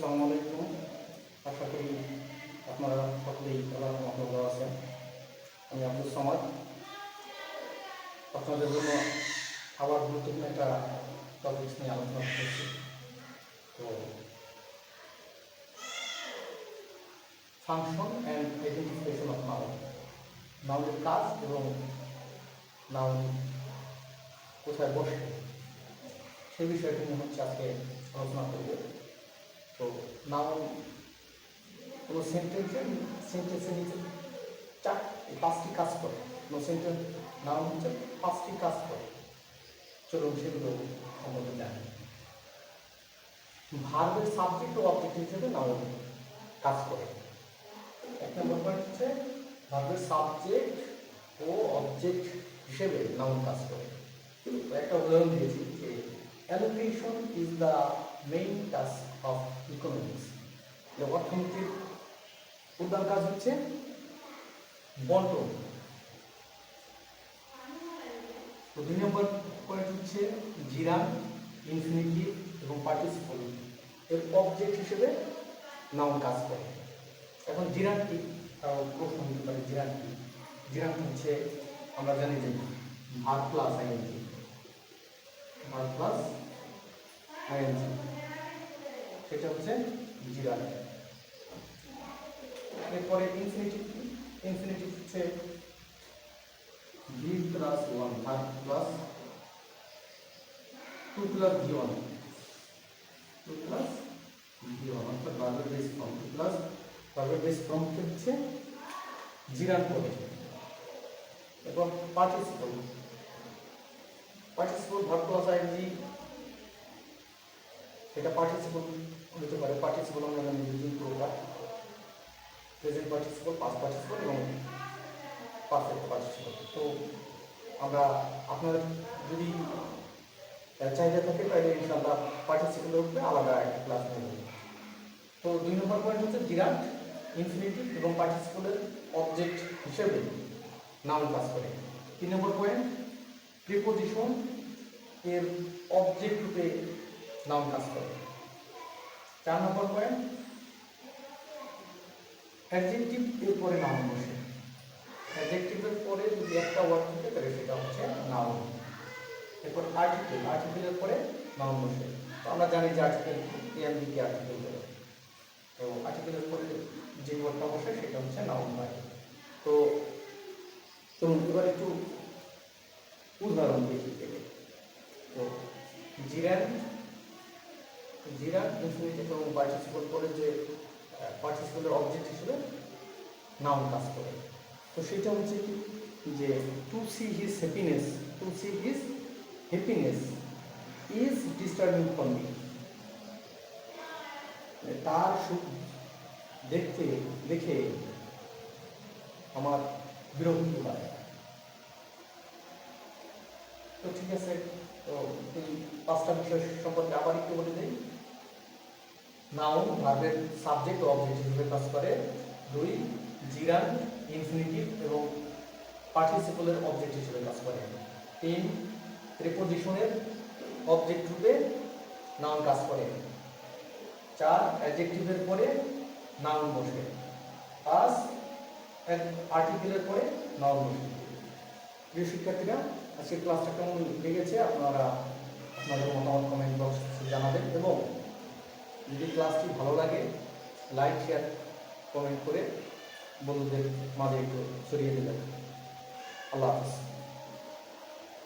আসসালামু আলাইকুম। আশা করি আপনারা সকলেই আল্লাহ ভালো আছেন। আমি আব্দুল সামাদ। আপনাদের জন্য আবার গুরুত্বপূর্ণ একটা টপিকস নিয়ে আলোচনা করছি। তো function and identification of noun নাউনের কাজ এবং নাউন কোথায় বসে, সেই বিষয়টি নিয়ে হচ্ছে আজকে আলোচনা করব। নাউন কোনো সেন্টেন্সে সেন্টেন্সের নিচে চার পাঁচটি কাজ করে। কোনো সেন্টেন্স নাউন হচ্ছে পাঁচটি কাজ করে। চলুন সেগুলো সম্বন্ধে জানি। ভার্বের সাবজেক্ট ও অবজেক্ট হিসেবে নাউন কাজ করে। এক নম্বর পয়েন্ট হচ্ছে ভার্বের সাবজেক্ট ও অবজেক্ট হিসেবে নাউন কাজ করে। একটা উদাহরণ দিয়েছি যে allocation is the main task of economics অর্থনীতির প্রধান কাজ হচ্ছে বন্টন। তো দুই নম্বর পয়েন্ট হচ্ছে জিরান ইনফিনিটিভ এবং পার্টিসিপল এর অবজেক্ট হিসেবে নাউন কাজ করে। এখন জিরান কি? তাও প্রশ্ন হতে পারে জিরান কি? হচ্ছে, আমরা জানি যে verb plus ING verb plus ING সেটা হচ্ছে জিরান এরপরে ইনফিনিটিভ ইনফিনিটিভ হচ্ছে V plus one verb plus to plus V one to plus V one অর্থাৎ ভার্বের বেস ফর্ম টু প্লাস ভার্বের বেস ফর্ম হচ্ছে জিরান করে এবং participle participle verb plus ING এটা পার্টিসিপল হতে পারে। পার্টিসিপল আমরা জানি যে প্রকার। প্রেজেন্ট পার্টিসিপল পাস পার্টিসিপল এবং পারফেক্ট পার্টিসিপল তো আমরা আপনার যদি চাহিদা থাকে, তাহলে ইনশাআল্লাহ পার্টিসিপলের উপরে আলাদা একটা ক্লাস নেব। তো দুই নম্বর পয়েন্ট হচ্ছে ডিরাক্ট ইনফিনিটিভ এবং পার্টিসিপলের অবজেক্ট হিসেবে নাউন কাজ করে। তিন নম্বর পয়েন্ট প্রিপোজিশন এর অবজেক্ট রূপে নাউন কাজ করে। চার নম্বর পয়েন্ট এর পরে নাউন বসে। অ্যাডজেক্টিভের পরে যদি একটা ওয়ার্ড থাকে, তাহলে সেটা হচ্ছে নাউন এরপর আর্টিকেল আর্টিকেলের পরে নাউন বসে। তো আমরা জানি যে আর্টিকেল এএমবি কে আর্টিকেল বলে। তো আর্টিকেলের পরে যে ওয়ার্ডটা বসে, সেটা হচ্ছে নাউন হয় তো চলুন, এবার একটু উদাহরণ থেকে তো জিরান জিরান ইনফিনিটিভ এবং পার্টিসিপল করে যে পার্টিসিপলের অবজেক্ট হিসেবে নাউন কাজ করে। তো সেটা হচ্ছে কি, যে to see his happiness to see his happiness is disturbing for me তার সুখ দেখতে, দেখে আমার বিরক্তি হয়। তো ঠিক আছে, তো এই পাঁচটা বিষয় সম্পর্কে আবার একটু বলে দিই। নাউন, ভার্বের সাবজেক্ট ও অবজেক্ট হিসেবে কাজ করে। দুই, জিরান, ইনফিনিটিভ এবং পার্টিসিপলের অবজেক্ট হিসেবে কাজ করে। তিন, প্রিপোজিশনের অবজেক্ট রূপে নাউন কাজ করে। চার, অ্যাডজেক্টিভের পরে নাউন বসে। পাঁচ আর্টিকেলের পরে নাউন বসে। প্রিয় শিক্ষার্থীরা, আজকের ক্লাসটা কেমন লেগেছে? আপনারা আপনাদের মতামত কমেন্ট বক্সে জানাবেন এবং যদি ক্লাসটি ভালো লাগে লাইক শেয়ার কমেন্ট করে বন্ধুদের মাঝে একটু ছড়িয়ে দেবেন। আল্লাহ হাফিজ।